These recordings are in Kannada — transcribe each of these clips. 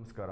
ನಮಸ್ಕಾರ.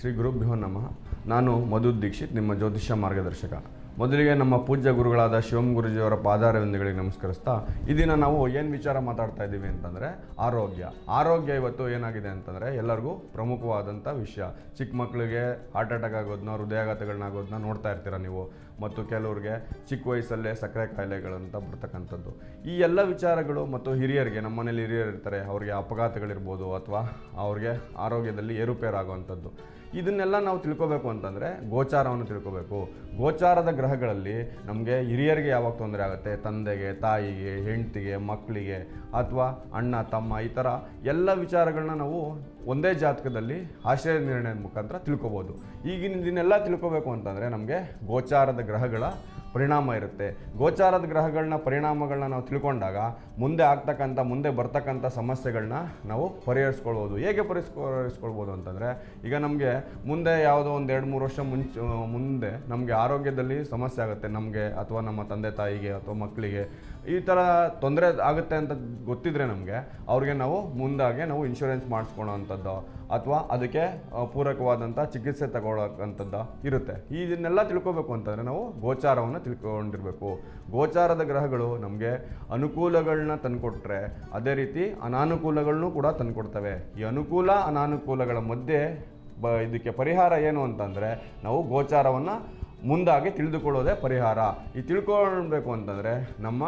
ಶ್ರೀ ಗುರುಭ್ಯೋ ನಮಃ. ನಾನು ಮಧು ದೀಕ್ಷಿತ್ ನಿಮ್ಮ ಜ್ಯೋತಿಷ್ಯ ಮಾರ್ಗದರ್ಶಕ. ಮೊದಲಿಗೆ ನಮ್ಮ ಪೂಜ್ಯ ಗುರುಗಳಾದ ಶಿವಂ ಗುರುಜಿಯವರ ಪಾದಾರವಿಂದಗಳಿಗೆ ನಮಸ್ಕರಿಸ್ತಾ ದಿನ ನಾವು ಏನು ವಿಚಾರ ಮಾತಾಡ್ತಾ ಇದ್ದೀವಿ ಅಂತಂದರೆ ಆರೋಗ್ಯ. ಆರೋಗ್ಯ ಇವತ್ತು ಏನಾಗಿದೆ ಅಂತಂದರೆ ಎಲ್ಲರಿಗೂ ಪ್ರಮುಖವಾದಂಥ ವಿಷಯ. ಚಿಕ್ಕ ಮಕ್ಕಳಿಗೆ ಹಾರ್ಟ್ ಅಟ್ಯಾಕ್ ಆಗೋದನ್ನ ಹೃದಯಾಘಾತಗಳನ್ನಾಗೋದನ್ನ ನೋಡ್ತಾ ಇರ್ತೀರ ನೀವು? ಮತ್ತು ಕೆಲವ್ರಿಗೆ ಚಿಕ್ಕ ವಯಸ್ಸಲ್ಲೇ ಸಕ್ಕರೆ ಕಾಯಿಲೆಗಳಂತ ಬರ್ತಕ್ಕಂಥದ್ದು. ಈ ಎಲ್ಲ ವಿಚಾರಗಳು ಮತ್ತು ಹಿರಿಯರಿಗೆ, ನಮ್ಮ ಮನೇಲಿ ಹಿರಿಯರು ಇರ್ತಾರೆ ಅವ್ರಿಗೆ ಅಪಘಾತಗಳಿರ್ಬೋದು ಅಥವಾ ಅವ್ರಿಗೆ ಆರೋಗ್ಯದಲ್ಲಿ ಏರುಪೇರು ಆಗುವಂಥದ್ದು ಇದನ್ನೆಲ್ಲ ನಾವು ತಿಳ್ಕೊಬೇಕು ಅಂತಂದರೆ ಗೋಚಾರವನ್ನು ತಿಳ್ಕೊಬೇಕು. ಗೋಚಾರದ ಗ್ರಹಗಳಲ್ಲಿ ನಮಗೆ ಹಿರಿಯರಿಗೆ ಯಾವಾಗ ತೊಂದರೆ ಆಗುತ್ತೆ? ತಂದೆಗೆ, ತಾಯಿಗೆ, ಹೆಂಡತಿಗೆ, ಮಕ್ಕಳಿಗೆ ಅಥವಾ ಅಣ್ಣ, ತಮ್ಮ ಈ ಥರ ಎಲ್ಲ ವಿಚಾರಗಳನ್ನ ನಾವು ಒಂದೇ ಜಾತಕದಲ್ಲಿ ಆಶ್ರಯ ನಿರ್ಣಯದ ಮುಖಾಂತರ ತಿಳ್ಕೊಬೋದು. ಈಗಿನ ಇದನ್ನೆಲ್ಲ ತಿಳ್ಕೊಬೇಕು ಅಂತಂದರೆ ನಮಗೆ ಗೋಚಾರದ ಗ್ರಹಗಳ ಪರಿಣಾಮ ಇರುತ್ತೆ. ಗೋಚಾರದ ಗ್ರಹಗಳನ್ನ ಪರಿಣಾಮಗಳನ್ನ ನಾವು ತಿಳ್ಕೊಂಡಾಗ ಮುಂದೆ ಆಗ್ತಕ್ಕಂಥ, ಮುಂದೆ ಬರ್ತಕ್ಕಂಥ ಸಮಸ್ಯೆಗಳನ್ನ ನಾವು ಪರಿಹರಿಸ್ಕೊಳ್ಬೋದು. ಹೇಗೆ ಪರಿಹರಿಸ್ಕೊಳ್ಬೋದು ಅಂತಂದರೆ, ಈಗ ನಮಗೆ ಮುಂದೆ ಯಾವುದೋ ಒಂದು ಎರಡು ಮೂರು ವರ್ಷ ಮುಂಚೆ, ಮುಂದೆ ನಮಗೆ ಆರೋಗ್ಯದಲ್ಲಿ ಸಮಸ್ಯೆ ಆಗುತ್ತೆ. ನಮಗೆ ಅಥವಾ ನಮ್ಮ ತಂದೆ ತಾಯಿಗೆ ಅಥವಾ ಮಕ್ಕಳಿಗೆ. ಈ ಥರ ತೊಂದರೆ ಆಗುತ್ತೆ ಅಂತ ಗೊತ್ತಿದ್ರೆ ನಮಗೆ ಅವ್ರಿಗೆ ನಾವು ಮುಂದಾಗೆ ನಾವು ಇನ್ಶೂರೆನ್ಸ್ ಮಾಡಿಸ್ಕೊಳ್ಳೋ ಅಂಥದ್ದು ಅಥವಾ ಅದಕ್ಕೆ ಪೂರಕವಾದಂಥ ಚಿಕಿತ್ಸೆ ತಗೊಳ್ಳೋಕ್ಕಂಥದ್ದು ಇರುತ್ತೆ. ಇದನ್ನೆಲ್ಲ ತಿಳ್ಕೊಬೇಕು ಅಂತಂದರೆ ನಾವು ಗೋಚಾರವನ್ನು ತಿಳ್ಕೊಂಡಿರ್ಬೇಕು. ಗೋಚಾರದ ಗ್ರಹಗಳು ನಮಗೆ ಅನುಕೂಲಗಳನ್ನ ತಂದುಕೊಟ್ರೆ, ಅದೇ ರೀತಿ ಅನಾನುಕೂಲಗಳನ್ನೂ ಕೂಡ ತಂದುಕೊಡ್ತವೆ. ಈ ಅನುಕೂಲ, ಅನಾನುಕೂಲಗಳ ಮಧ್ಯೆ ಬ, ಇದಕ್ಕೆ ಪರಿಹಾರ ಏನು ಅಂತಂದರೆ, ನಾವು ಗೋಚಾರವನ್ನು ಮುಂದಾಗಿ ತಿಳಿದುಕೊಳ್ಳೋದೇ ಪರಿಹಾರ. ಈ ತಿಳ್ಕೊಳ್ಬೇಕು ಅಂತಂದರೆ, ನಮ್ಮ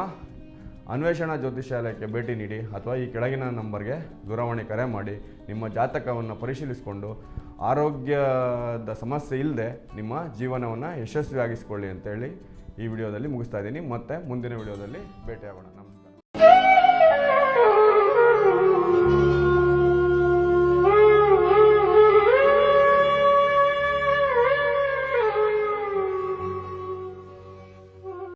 ಅನ್ವೇಷಣಾ ಜ್ಯೋತಿಷಾಲಯಕ್ಕೆ ಭೇಟಿ ನೀಡಿ ಅಥವಾ ಈ ಕೆಳಗಿನ ನಂಬರ್ಗೆ ದೂರವಾಣಿ ಕರೆ ಮಾಡಿ, ನಿಮ್ಮ ಜಾತಕವನ್ನು ಪರಿಶೀಲಿಸಿಕೊಂಡು, ಆರೋಗ್ಯದ ಸಮಸ್ಯೆ ಇಲ್ಲದೆ ನಿಮ್ಮ ಜೀವನವನ್ನು ಯಶಸ್ವಿಯಾಗಿಸ್ಕೊಳ್ಳಿ ಅಂತೇಳಿ ಈ ವಿಡಿಯೋದಲ್ಲಿ ಮುಗಿಸ್ತಾ ಇದ್ದೀನಿ. ಮತ್ತೆ ಮುಂದಿನ ವಿಡಿಯೋದಲ್ಲಿ ಭೇಟಿಯಾಗೋಣ. ನಮಸ್ಕಾರ.